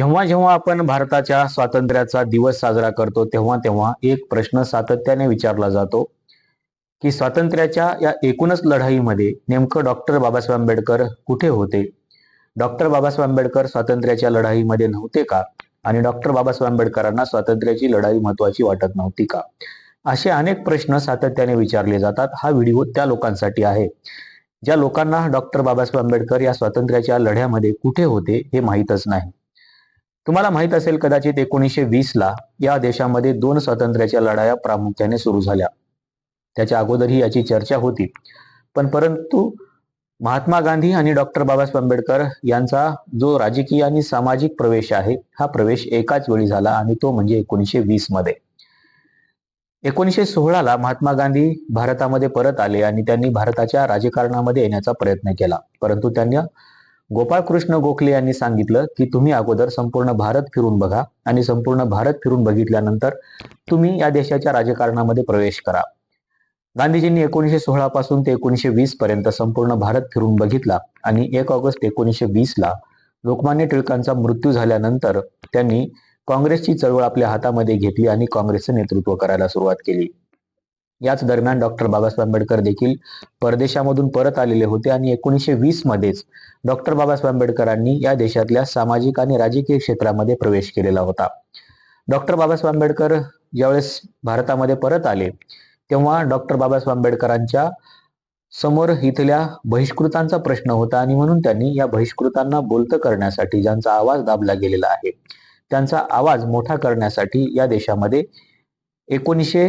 जेव्हा जेव्हा आपण भारताच्या स्वातंत्र्याचा दिवस साजरा करतो तेव्हा तेव्हा एक प्रश्न सातत्याने विचारला जातो की स्वातंत्र्याच्या या एकूणच लढाईमध्ये नेमकं डॉक्टर बाबासाहेब आंबेडकर कुठे होते? डॉक्टर बाबासाहेब आंबेडकर स्वातंत्र्याच्या लढाईमध्ये नव्हते का? आणि डॉक्टर बाबासाहेब आंबेडकरांना स्वातंत्र्याची लढाई महत्वाची वाटत नव्हती का? असे अनेक प्रश्न सातत्याने विचारले जातात. हा व्हिडिओ त्या लोकांसाठी आहे. ज्या लोकांना डॉक्टर बाबासाहेब आंबेडकर या स्वातंत्र्याच्या लढ्यामध्ये कुठे होते हे माहीतच नाही. तुम्हाला माहीत असेल कदाचित एकोणीसशे वीस ला या देशामध्ये दोन स्वातंत्र्याच्या लढाया प्रामुख्याने सुरू झाल्या. त्याच्या अगोदरही याची चर्चा होती. पण परंतु महात्मा गांधी आणि डॉक्टर बाबासाहेब आंबेडकर यांचा जो राजकीय आणि सामाजिक प्रवेश आहे हा प्रवेश एकाच वेळी झाला आणि तो म्हणजे एकोणीसशे वीसमध्ये. एकोणीसशे सोळाला महात्मा गांधी भारतामध्ये परत आले आणि त्यांनी भारताच्या राजकारणामध्ये येण्याचा प्रयत्न केला. परंतु त्यांना गोपाळकृष्ण गोखले यांनी सांगितलं की तुम्ही अगोदर संपूर्ण भारत फिरून बघा आणि संपूर्ण भारत फिरून बघितल्यानंतर तुम्ही या देशाच्या राजकारणामध्ये प्रवेश करा. गांधीजींनी एकोणीसशे सोळा पासून ते एकोणीसशे वीस पर्यंत संपूर्ण भारत फिरून बघितला आणि एक ऑगस्ट एकोणीसशे वीस ला लोकमान्य टिळकांचा मृत्यू झाल्यानंतर त्यांनी काँग्रेसची चळवळ आपल्या हातामध्ये घेतली आणि काँग्रेसचं नेतृत्व करायला सुरुवात केली. याच दरम्यान डॉक्टर बाबासाहेब आंबेडकर देखील परदेशामधून परत आलेले होते आणि एकोणीसशे वीस मध्येच डॉक्टर बाबासाहेब आंबेडकरांनी या देशातल्या सामाजिक आणि राजकीय क्षेत्रामध्ये प्रवेश केलेला होता. डॉक्टर बाबासाहेब आंबेडकर ज्यावेळेस भारतामध्ये परत आले तेव्हा डॉक्टर बाबासाहेब आंबेडकरांच्या समोर इथल्या बहिष्कृतांचा प्रश्न होता आणि म्हणून त्यांनी या बहिष्कृतांना बोलतं करण्यासाठी ज्यांचा आवाज दाबला गेलेला आहे त्यांचा आवाज मोठा करण्यासाठी या देशामध्ये एकोणीसशे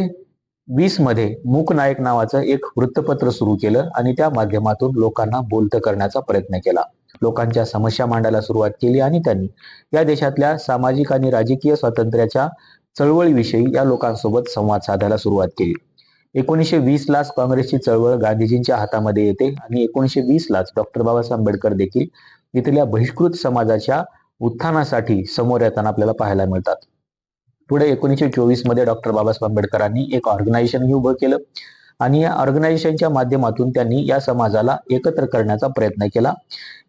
वीसमध्ये मूक नायक नावाचं एक वृत्तपत्र सुरू केलं आणि त्या माध्यमातून लोकांना बोलतं करण्याचा प्रयत्न केला. लोकांच्या समस्या मांडायला सुरुवात केली आणि त्यांनी या देशातल्या सामाजिक आणि राजकीय स्वातंत्र्याच्या चळवळीविषयी या लोकांसोबत संवाद साधायला सुरुवात केली. एकोणीसशे वीस लाच काँग्रेसची चळवळ गांधीजींच्या हातामध्ये येते आणि एकोणीसशे वीस लाच डॉक्टर बाबासाहेब आंबेडकर देखील इथल्या बहिष्कृत समाजाच्या उत्थानासाठी समोर येताना आपल्याला पाहायला मिळतात. पुढे एकोणीसशे चोवीसमध्ये डॉक्टर बाबासाहेब आंबेडकरांनी एक ऑर्गनायझेशन उभं केलं. आणि या ऑर्गनायझेशनच्या माध्यमातून त्यांनी या समाजाला एकत्र करण्याचा प्रयत्न केला.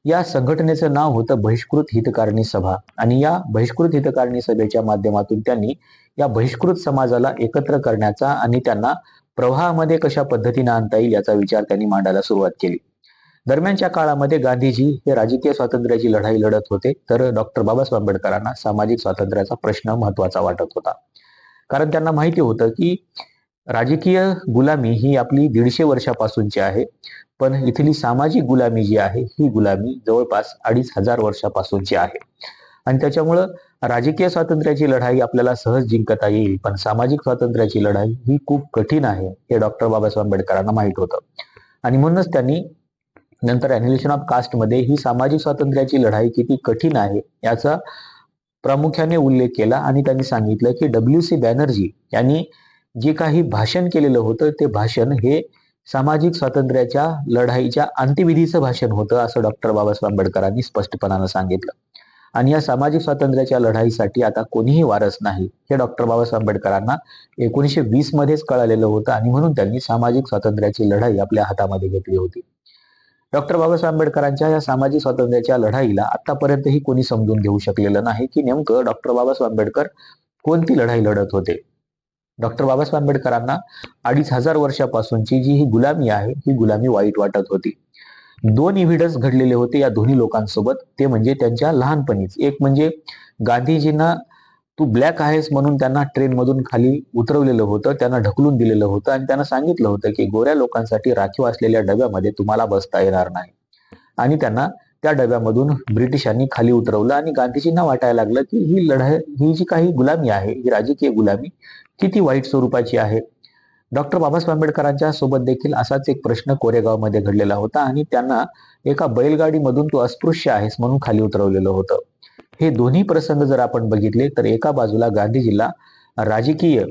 या संघटनेचं नाव होतं बहिष्कृत हितकारिणी सभा. आणि या बहिष्कृत हितकारिणी सभेच्या माध्यमातून त्यांनी या बहिष्कृत समाजाला एकत्र करण्याचा आणि त्यांना प्रवाहामध्ये कशा पद्धतीने आणता येईल याचा विचार त्यांनी मांडायला सुरुवात केली. दरम्यानच्या काळामध्ये गांधीजी हे राजकीय स्वातंत्र्याची लढाई लढत होते तर डॉक्टर बाबासाहेब आंबेडकरांना सामाजिक स्वातंत्र्याचा प्रश्न महत्त्वाचा वाटत होता. कारण त्यांना माहिती होतं की राजकीय गुलामी ही आपली दीडशे वर्षापासूनची आहे पण इथली सामाजिक गुलामी जी आहे ही गुलामी जवळपास अडीच हजार वर्षापासूनची आहे. आणि त्याच्यामुळं राजकीय स्वातंत्र्याची लढाई आपल्याला सहज जिंकता येईल पण सामाजिक स्वातंत्र्याची लढाई ही खूप कठीण आहे हे डॉक्टर बाबासाहेब आंबेडकरांना माहीत होतं. आणि म्हणूनच त्यांनी नंतर अॅन्युलेशन ऑफ कास्टमध्ये ही सामाजिक स्वातंत्र्याची लढाई किती कठीण आहे याचा प्रामुख्याने उल्लेख केला आणि त्यांनी सांगितलं की डब्ल्यू सी बॅनर्जी यांनी जे काही भाषण केलेलं होतं ते भाषण हे सामाजिक स्वातंत्र्याच्या लढाईच्या अंत्यविधीचं भाषण होतं असं डॉक्टर बाबासाहेब आंबेडकरांनी स्पष्टपणानं सांगितलं. आणि या सामाजिक स्वातंत्र्याच्या लढाईसाठी आता कोणीही वारस नाही हे डॉक्टर बाबासाहेब आंबेडकरांना एकोणीसशे वीस मध्येच कळालेलं होतं आणि म्हणून त्यांनी सामाजिक स्वातंत्र्याची लढाई आपल्या हातामध्ये घेतली होती. डॉक्टर बाबासाहेब आंबेडकरांच्या या सामाजिक स्वातंत्र्याच्या लढाईला आतापर्यंतही कोणी समजून घेऊ शकलेलं नाही की नेमकं डॉक्टर बाबासाहेब आंबेडकर कोणती लढाई लढत होते. डॉक्टर बाबासाहेब आंबेडकरांना अडीच हजार वर्षापासूनची जी ही गुलामी आहे ही गुलामी वाईट वाटत होती. दोन इव्हिडन्स घडलेले होते या दोन्ही लोकांसोबत ते म्हणजे त्यांच्या लहानपणीच. एक म्हणजे गांधीजींना तू ब्लॅक आहेस म्हणून त्यांना ट्रेनमधून खाली उतरवलेलं होतं त्यांना ढकलून दिलेलं होतं आणि त्यांना सांगितलं होतं की गोऱ्या लोकांसाठी राखीव असलेल्या डब्यामध्ये तुम्हाला बसता येणार नाही. आणि त्यांना त्या डब्यामधून ब्रिटिशांनी खाली उतरवलं आणि गांधीजींना वाटायला लागलं की ही लढाई ही जी काही गुलामी आहे ही राजकीय गुलामी किती वाईट स्वरूपाची आहे. डॉक्टर बाबासाहेब आंबेडकरांच्या सोबत देखील असाच एक प्रश्न कोरेगावमध्ये घडलेला होता आणि त्यांना एका बैलगाडीमधून तू अस्पृश्य आहेस म्हणून खाली उतरवलेलं होतं. हे दोन्ही प्रसंग जर आपण बघितले तर एका बाजूला गांधीजीला राजकीय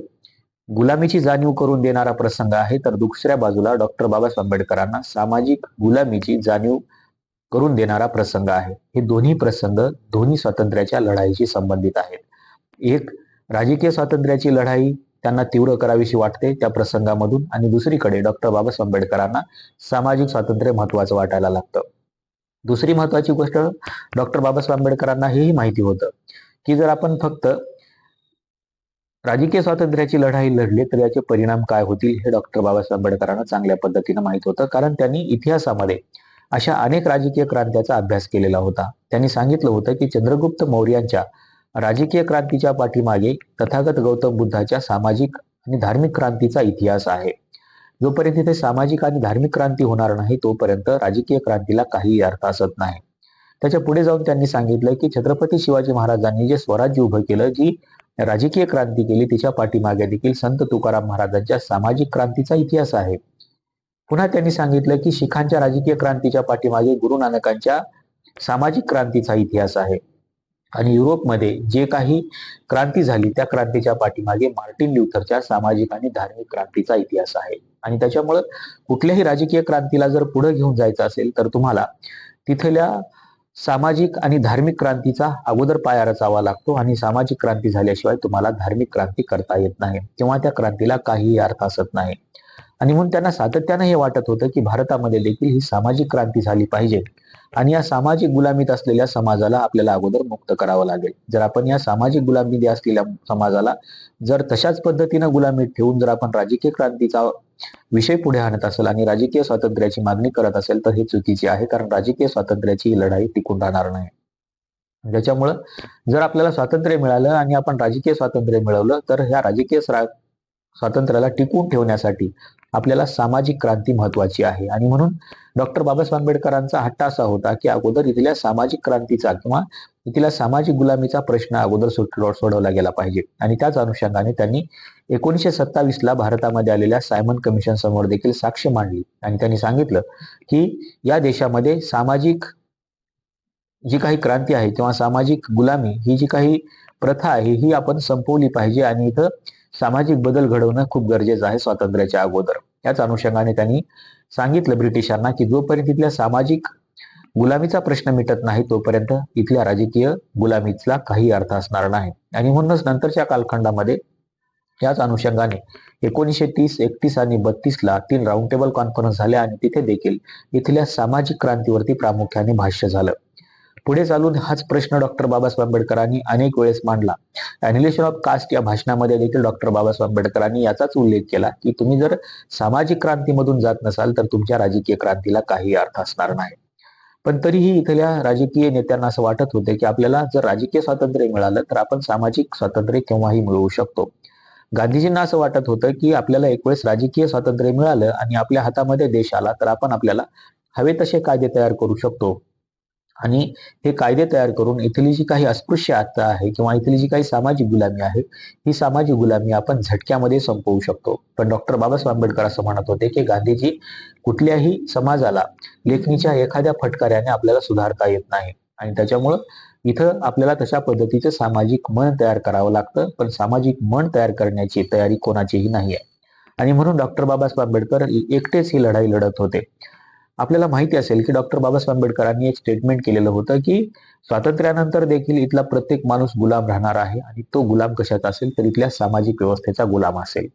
गुलामीची जाणीव करून देणारा प्रसंग आहे तर दुसऱ्या बाजूला डॉक्टर बाबासाहेब आंबेडकरांना सामाजिक गुलामीची जाणीव करून देणारा प्रसंग आहे. हे दोन्ही प्रसंग दोन्ही स्वातंत्र्याच्या लढाईशी संबंधित आहेत. एक राजकीय स्वातंत्र्याची लढाई त्यांना तीव्र करावीशी वाटते त्या प्रसंगामधून आणि दुसरीकडे डॉक्टर बाबासाहेब आंबेडकरांना सामाजिक स्वातंत्र्य महत्वाचं वाटायला लागतं. दुसरी महत्वाची गोष्ट डॉक्टर बाबासाहेब आंबेडकरांना हेही माहिती होतं की जर आपण फक्त राजकीय स्वातंत्र्याची लढाई लढली तर याचे परिणाम काय होतील हे डॉक्टर बाबासाहेब आंबेडकरांना चांगल्या पद्धतीने माहीत होतं. कारण त्यांनी इतिहासामध्ये अशा अनेक राजकीय क्रांत्याचा अभ्यास केलेला होता. त्यांनी सांगितलं होतं की चंद्रगुप्त मौर्यांच्या राजकीय क्रांतीच्या पाठीमागे तथागत गौतम बुद्धाच्या सामाजिक आणि धार्मिक क्रांतीचा इतिहास आहे. जोपर्यंत इथे सामाजिक आणि धार्मिक क्रांती होणार नाही तोपर्यंत राजकीय क्रांतीला काही अर्थ असत नाही. त्याच्या पुढे जाऊन त्यांनी सांगितलं की छत्रपती शिवाजी महाराजांनी जे स्वराज्य उभं केलं जी राजकीय क्रांती केली तिच्या पाठीमागे देखील संत तुकाराम महाराजांच्या सामाजिक क्रांतीचा इतिहास आहे. पुन्हा त्यांनी सांगितलं की शिखांच्या राजकीय क्रांतीच्या पाठीमागे गुरु नानकांच्या सामाजिक क्रांतीचा इतिहास आहे. आणि युरोपमध्ये जे काही क्रांती झाली त्या क्रांतीच्या पाठीमागे मार्टिन ल्युथरच्या सामाजिक आणि धार्मिक क्रांतीचा इतिहास आहे. आणि त्याच्यामुळं कुठल्याही राजकीय क्रांतीला जर पुढे घेऊन जायचं असेल तर तुम्हाला तिथल्या सामाजिक आणि धार्मिक क्रांतीचा अगोदर पाया रचावा लागतो आणि सामाजिक क्रांती झाल्याशिवाय तुम्हाला धार्मिक क्रांती करता येत नाही किंवा त्या क्रांतीला काहीही अर्थ असत नाही. आणि म्हणून त्यांना सातत्यानं हे वाटत होतं की भारतामध्ये देखील ही सामाजिक क्रांती झाली पाहिजे. आणि या सामाजिक गुलामीत असलेल्या समाजाला आपल्याला अगोदर मुक्त करावं लागेल. जर आपण या सामाजिक गुलामीत असलेल्या समाजाला जर तशाच पद्धतीनं गुलामीत ठेवून जर आपण राजकीय क्रांतीचा विषय पुढे आणत असेल आणि राजकीय स्वातंत्र्याची मागणी करत असेल तर हे चुकीचे आहे. कारण राजकीय स्वातंत्र्याची ही लढाई टिकून राहणार नाही. त्याच्यामुळं जर आपल्याला स्वातंत्र्य मिळालं आणि आपण राजकीय स्वातंत्र्य मिळवलं तर ह्या राजकीय स्वातंत्र्याला टिकवून ठेवण्यासाठी आपल्याला सामाजिक क्रांती महत्वाची आहे. आणि म्हणून डॉक्टर बाबासाहेब आंबेडकरांचा हट्ट असा होता की अगोदर इथल्या सामाजिक क्रांतीचा किंवा इथल्या सामाजिक गुलामीचा प्रश्न अगोदर सोडवला गेला पाहिजे. आणि त्याच अनुषंगाने त्यांनी एकोणीसशे सत्तावीस ला भारतामध्ये आलेल्या सायमन कमिशन समोर देखील साक्ष मांडली. आणि त्यांनी सांगितलं की या देशामध्ये सामाजिक जी काही क्रांती आहे किंवा सामाजिक गुलामी ही जी काही प्रथा आहे ही आपण संपवली पाहिजे. आणि इथं सामाजिक बदल घडवणं खूप गरजेचं आहे स्वातंत्र्याच्या अगोदर. याच अनुषंगाने त्यांनी सांगितलं ब्रिटिशांना की जोपर्यंत इथल्या सामाजिक गुलामीचा प्रश्न मिटत नाही तोपर्यंत इथल्या राजकीय गुलामीचा काही अर्थ असणार नाही. आणि म्हणूनच नंतरच्या कालखंडामध्ये याच अनुषंगाने एकोणीसशे तीस एकतीस आणि बत्तीस ला तीन राऊंड टेबल कॉन्फरन्स झाल्या आणि तिथे देखील इथल्या सामाजिक क्रांतीवरती प्रामुख्याने भाष्य झालं. पुढे चालून हाच प्रश्न डॉक्टर बाबासाहेब आंबेडकरांनी अनेक वेळेस मांडला. अॅनिलेशन ऑफ कास्ट या भाषणामध्ये देखील डॉक्टर बाबासाहेब आंबेडकरांनी याचाच उल्लेख केला की तुम्ही जर सामाजिक क्रांतीमधून जात नसाल तर तुमच्या राजकीय क्रांतीला काही अर्थ असणार नाही. पण तरीही इथल्या राजकीय नेत्यांना असं वाटत होते की आपल्याला जर राजकीय स्वातंत्र्य मिळालं तर आपण सामाजिक स्वातंत्र्य केव्हाही मिळवू शकतो. गांधीजींना असं वाटत होतं की आपल्याला एक वेळेस राजकीय स्वातंत्र्य मिळालं आणि आपल्या हातामध्ये देश आला तर आपण आपल्याला हवे तसे कायदे तयार करू शकतो. आणि हे कायदे तयार करून इथली जी काही अस्पृश्य आता आहे किंवा इथली जी काही सामाजिक गुलामी आहे ही सामाजिक गुलामी आपण झटक्यामध्ये संपवू शकतो. पण डॉक्टर बाबासाहेब आंबेडकर असं म्हणत होते की गांधीजी कुठल्याही समाजाला लेखणीच्या एखाद्या फटकाऱ्याने आपल्याला सुधारता येत नाही. आणि त्याच्यामुळं इथं आपल्याला तशा पद्धतीचं सामाजिक मन तयार करावं लागतं पण सामाजिक मन तयार करण्याची तयारी कोणाचीही नाही आहे आणि म्हणून डॉक्टर बाबासाहेब आंबेडकर एकटेच ही लढाई लढत होते. आपल्याला माहिती असेल की डॉक्टर बाबासाहेब आंबेडकरांनी एक स्टेटमेंट केलेलं होतं की स्वातंत्र्यानंतर देखील इथला प्रत्येक माणूस गुलाम राहणार आहे आणि तो गुलाम कशाचा असेल तर इथल्या सामाजिक व्यवस्थेचा गुलाम असेल.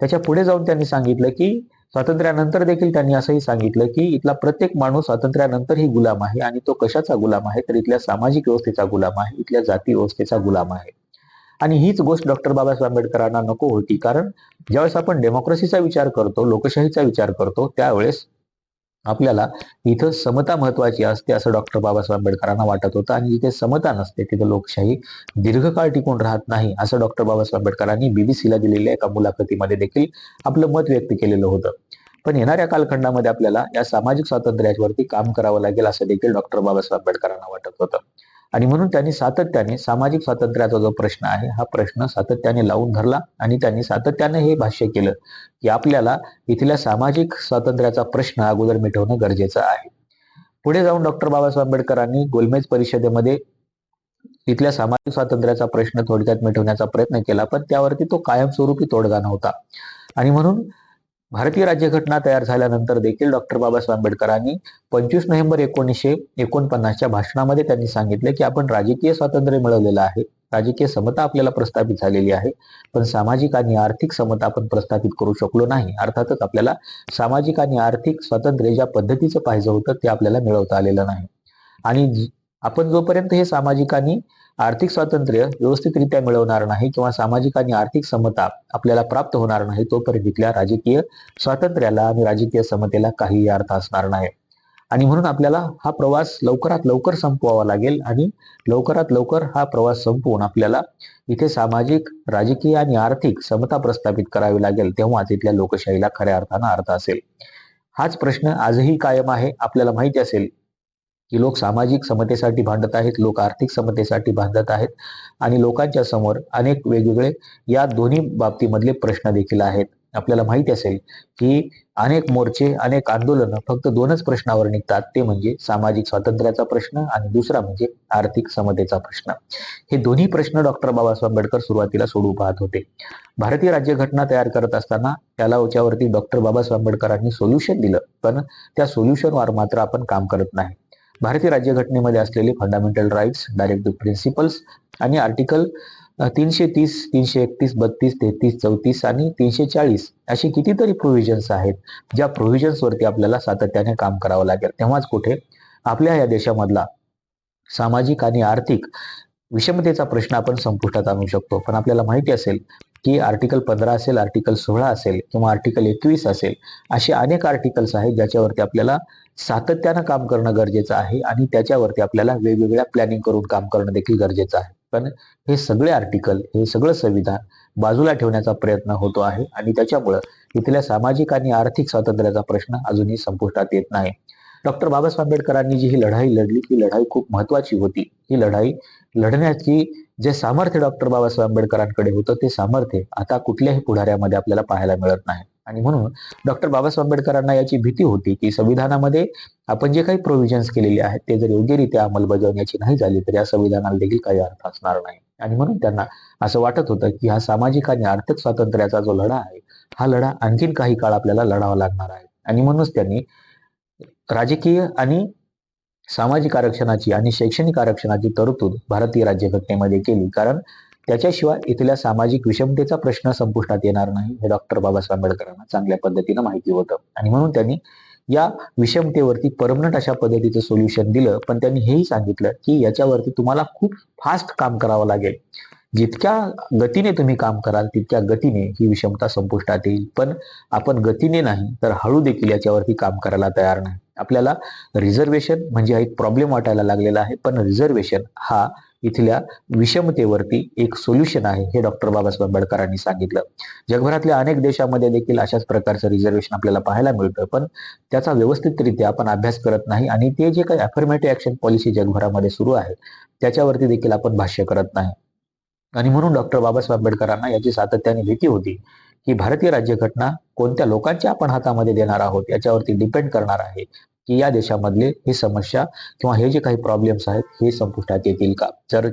त्याच्या पुढे जाऊन त्यांनी सांगितलं की स्वातंत्र्यानंतर देखील त्यांनी असंही सांगितलं की इथला प्रत्येक माणूस स्वातंत्र्यानंतरही गुलाम आहे आणि तो कशाचा गुलाम आहे तर इथल्या सामाजिक व्यवस्थेचा गुलाम आहे इथल्या जाती व्यवस्थेचा गुलाम आहे. आणि हीच गोष्ट डॉक्टर बाबासाहेब आंबेडकरांना नको होती. कारण ज्यावेळेस आपण डेमोक्रेसीचा विचार करतो लोकशाहीचा विचार करतो त्यावेळेस आपल्याला इथं समता महत्वाची असते असं डॉक्टर बाबासाहेब आंबेडकरांना वाटत होतं. आणि जिथे समता नसते तिथे लोकशाही दीर्घकाळ टिकून राहत नाही असं डॉक्टर बाबासाहेब आंबेडकरांनी बीबीसीला दिलेल्या एका मुलाखतीमध्ये देखील आपलं मत व्यक्त केलेलं होतं. पण येणाऱ्या कालखंडामध्ये आपल्याला या सामाजिक स्वातंत्र्यावरती काम करावं लागेल असं देखील डॉक्टर बाबासाहेब आंबेडकरांना वाटत होतं. आणि म्हणून त्यांनी सातत्याने सामाजिक स्वातंत्र्याचा जो प्रश्न आहे हा प्रश्न सातत्याने लावून धरला आणि त्यांनी सातत्याने हे भाष्य केलं की आपल्याला इथल्या सामाजिक स्वातंत्र्याचा प्रश्न अगोदर मिटवणं गरजेचं आहे. पुढे जाऊन डॉक्टर बाबासाहेब आंबेडकरांनी गोलमेज परिषदेमध्ये इथल्या सामाजिक स्वातंत्र्याचा प्रश्न थोडक्यात मिटवण्याचा प्रयत्न केला पण त्यावरती तो कायमस्वरूपी तोडगा नव्हता. आणि म्हणून भारतीय राज्यघटना तयार झाल्यानंतर देखील डॉक्टर बाबासाहेब आंबेडकरांनी पंचवीस नोव्हेंबर एकोणीसशे एकोणपन्नासच्या भाषणामध्ये त्यांनी सांगितले की आपण राजकीय स्वातंत्र्य मिळवलेलं आहे. राजकीय समता आपल्याला प्रस्थापित झालेली आहे. पण सामाजिक आणि आर्थिक समता आपण प्रस्थापित करू शकलो नाही. अर्थातच आपल्याला सामाजिक आणि आर्थिक स्वातंत्र्य ज्या पद्धतीचं पाहिजे होतं ते आपल्याला मिळवता आलेलं नाही. आणि ज- आपण जोपर्यंत हे सामाजिक आणि आर्थिक स्वातंत्र्य व्यवस्थितरित्या मिळवणार नाही किंवा सामाजिक आणि आर्थिक समता आपल्याला प्राप्त होणार नाही तोपर्यंत इथल्या राजकीय स्वातंत्र्याला आणि राजकीय समतेला काही अर्थ असणार नाही. आणि म्हणून आपल्याला हा प्रवास लवकरात लवकर संपवावा लागेल आणि लवकरात लवकर हा प्रवास संपवून आपल्याला इथे सामाजिक राजकीय आणि आर्थिक समता प्रस्थापित करावी लागेल तेव्हाच इथल्या लोकशाहीला खऱ्या अर्थानं अर्थ असेल. हाच प्रश्न आजही कायम आहे. आपल्याला माहिती असेल की लोक सामाजिक समतेसाठी भांडत आहेत लोक आर्थिक समतेसाठी भांडत आहेत आणि लोकांच्या समोर अनेक वेगवेगळे या दोन्ही बाबतीमधले प्रश्न देखील आहेत. आपल्याला माहिती असेल की अनेक मोर्चे अनेक आंदोलनं फक्त दोनच प्रश्नावर निघतात. ते म्हणजे सामाजिक स्वातंत्र्याचा प्रश्न आणि दुसरा म्हणजे आर्थिक समतेचा प्रश्न. हे दोन्ही प्रश्न डॉक्टर बाबासाहेब आंबेडकर सुरुवातीला सोडू पाहत होते. भारतीय राज्यघटना तयार करत असताना त्याला याच्यावरती डॉक्टर बाबासाहेब आंबेडकरांनी सोल्युशन दिलं. पण त्या सोल्युशनवर मात्र आपण काम करत नाही. भारतीय राज्यघटनेमध्ये असलेले फंडामेंटल राईट्स डायरेक्टिव्ह प्रिन्सिपल्स आणि आर्टिकल तीनशे तीस तीनशे एकतीस बत्तीस तेहतीस चौतीस आणि तीनशे चाळीस असे कितीतरी प्रोव्हिजन्स आहेत ज्या प्रोव्हिजन्सवरती आपल्याला सातत्याने काम करावं लागेल. तेव्हाच कुठे? आपल्या या देशामधला सामाजिक आणि आर्थिक विषमतेचा प्रश्न आपण संपुष्टात आणू शकतो. पण आपल्याला माहिती असेल की आर्टिकल पंधरा असेल आर्टिकल सोळा असेल किंवा आर्टिकल एकवीस असेल असे अनेक आर्टिकल्स आहेत ज्याच्यावरती आपल्याला सातत्यानं काम करणं गरजेचं आहे आणि त्याच्यावरती आपल्याला वेगवेगळ्या प्लॅनिंग करून काम करणं देखील गरजेचं आहे. पण हे सगळे आर्टिकल हे सगळं संविधान बाजूला ठेवण्याचा प्रयत्न होतो आहे आणि त्याच्यामुळं इथल्या सामाजिक आणि आर्थिक स्वातंत्र्याचा प्रश्न अजूनही संपुष्टात येत नाही. डॉक्टर बाबासाहेब आंबेडकरांनी जी ही लढाई लढली ही लढाई खूप महत्वाची होती. ही लढाई लढण्याची जे सामर्थ्य डॉक्टर बाबासाहेब आंबेडकरांकडे होतं ते सामर्थ्य आता कुठल्याही पुढाऱ्यामध्ये आपल्याला पाहायला मिळत नाही. आणि म्हणून डॉक्टर बाबासाहेब आंबेडकरांना याची भीती होती की संविधानामध्ये आपण जे काही प्रोव्हिजन्स केलेले आहेत ते जर योग्यरित्या अंमलबजावण्याची नाही झाली तर या संविधानाला देखील काही अर्थ असणार नाही. आणि म्हणून त्यांना असं वाटत होतं की हा सामाजिक आणि आर्थिक स्वातंत्र्याचा जो लढा आहे हा लढा आणखीन काही काळ आपल्याला लढावा लागणार आहे. आणि म्हणूनच त्यांनी राजकीय आणि सामाजिक आरक्षणाची आणि शैक्षणिक आरक्षणाची तरतूद भारतीय राज्यघटनेमध्ये केली. कारण त्याच्याशिवाय इथल्या सामाजिक विषमतेचा प्रश्न संपुष्टात येणार नाही हे डॉक्टर बाबासाहेब आंबेडकरांना चांगल्या पद्धतीनं माहिती होतं. आणि म्हणून त्यांनी या विषमतेवरती परमनंट अशा पद्धतीचं सोल्युशन दिलं. पण त्यांनी हेही सांगितलं की याच्यावरती तुम्हाला खूप फास्ट काम करावं लागेल. जितक्या गतीने तुम्ही काम कराल तितक्या गतीने ही विषमता संपुष्टात येईल. पण आपण गतीने नाही तर हळू देखील याच्यावरती काम करायला तयार नाही. आपल्याला रिझर्वेशन म्हणजे हा एक प्रॉब्लेम वाटायला लागलेला आहे. पण रिझर्वेशन हा इथल्या विषमतेवरती एक सोल्युशन आहे हे डॉक्टर बाबासाहेब आंबेडकरांनी सांगितलं. जगभरातल्या अनेक देशामध्ये देखील अशाच प्रकारचं रिझर्वेशन आपल्याला पाहायला मिळतं. पण त्याचा व्यवस्थितरित्या आपण अभ्यास करत नाही आणि ते जे काही अफर्मेटिव्ह ऍक्शन पॉलिसी जगभरामध्ये सुरू आहे त्याच्यावरती देखील आपण भाष्य करत नाही. आणि म्हणून डॉक्टर बाबासाहेब आंबेडकरांना याची सातत्याने भीती होती. की भारतीय राज्यघटना कोणत्या लोकांच्या आपण हातामध्ये देणार आहोत याच्यावरती डिपेंड करणार आहे की या देशामधले ही समस्या किंवा हे जे काही प्रॉब्लेम्स आहेत हे संपुष्टात येतील का? जर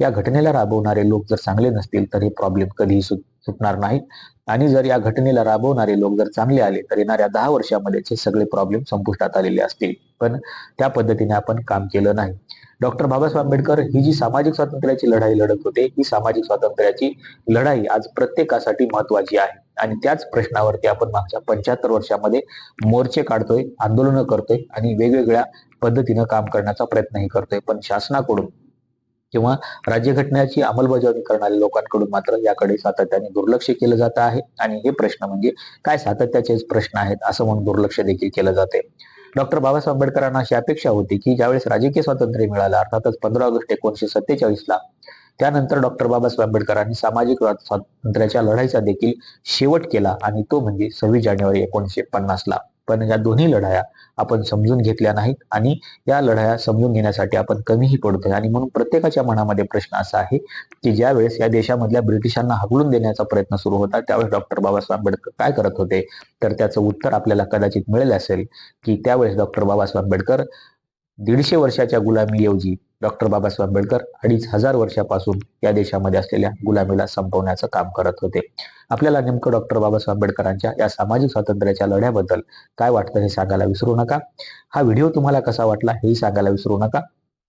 या घटनेला राबवणारे लोक जर चांगले नसतील तर हे प्रॉब्लेम कधीही सुट सुटणार नाहीत. आणि जर या घटनेला राबवणारे लोक जर चांगले आले तर येणाऱ्या दहा वर्षामध्येचे हे सगळे प्रॉब्लेम संपुष्टात आलेले असतील. पण त्या पद्धतीने आपण काम केलं नाही. डॉक्टर बाबासाहेब आंबेडकर ही जी सामाजिक स्वातंत्र्याची लढाई लढत होते ही सामाजिक स्वातंत्र्याची लढाई आज प्रत्येकासाठी महत्वाची आहे. आणि त्याच प्रश्नावरती आपण मागच्या पंच्याहत्तर वर्षामध्ये मोर्चे काढतोय आंदोलनं करतोय आणि वेगवेगळ्या पद्धतीनं काम करण्याचा प्रयत्नही करतोय. पण शासनाकडून किंवा राज्यघटनेची अंमलबजावणी करणाऱ्या लोकांकडून मात्र याकडे सातत्याने दुर्लक्ष केलं जात आहे. आणि हे प्रश्न म्हणजे काय सातत्याचेच प्रश्न आहेत असं म्हणून दुर्लक्ष देखील केलं जाते. डॉक्टर बाबासाहेब आंबेडकरांना अशी अपेक्षा होती की ज्यावेळेस राजकीय स्वातंत्र्य मिळालं अर्थातच पंधरा ऑगस्ट एकोणीशे सत्तेचाळीस ला त्यानंतर डॉक्टर बाबासाहेब आंबेडकरांनी सामाजिक स्वातंत्र्याच्या लढाईचा देखील शेवट केला आणि तो म्हणजे सव्वीस जानेवारी एकोणीसशे पन्नास ला पण या दोन्ही लढाया आपण समजून घेतल्या नाहीत आणि या लढाया समजून घेण्यासाठी आपण कमीही पडतोय. आणि म्हणून प्रत्येकाच्या मनामध्ये प्रश्न असा आहे की ज्यावेळेस या देशामधल्या ब्रिटिशांना हगळून देण्याचा प्रयत्न सुरू होता त्यावेळेस डॉक्टर बाबासाहेब आंबेडकर काय करत होते? तर त्याचं उत्तर आपल्याला कदाचित मिळेल असेल की त्यावेळेस डॉक्टर बाबासाहेब आंबेडकर दीडशे वर्षाच्या गुलामीऐवजी डॉक्टर बाबासाहेब आंबेडकर अडीच हजार वर्षापासून या देशामध्ये असलेल्या गुलामीला संपवण्याचं काम करत होते. आपल्याला नेमकं डॉक्टर बाबासाहेब आंबेडकरांच्या या सामाजिक स्वातंत्र्याच्या लढ्याबद्दल काय वाटतं हे सांगायला विसरू नका. हा व्हिडिओ तुम्हाला कसा वाटला हेही सांगायला विसरू नका.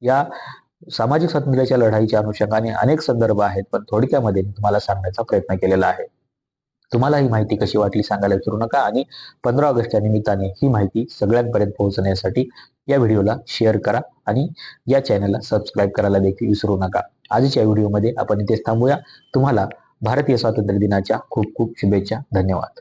या सामाजिक स्वातंत्र्याच्या लढाईच्या अनुषंगाने अनेक संदर्भ आहेत पण थोडक्यामध्ये तुम्हाला सांगण्याचा प्रयत्न केलेला आहे. तुम्हाला ही माहिती कशी वाटली सांगायला विसरू नका. आणि पंधरा ऑगस्टच्या निमित्ताने ही माहिती सगळ्यांपर्यंत पोहोचण्यासाठी या व्हिडिओला शेअर करा आणि या चॅनलला सबस्क्राईब करायला देखील विसरू नका. आजच्या व्हिडिओमध्ये आपण इथेच थांबूया. तुम्हाला भारतीय स्वातंत्र्य दिनाच्या खूप खूप शुभेच्छा. धन्यवाद.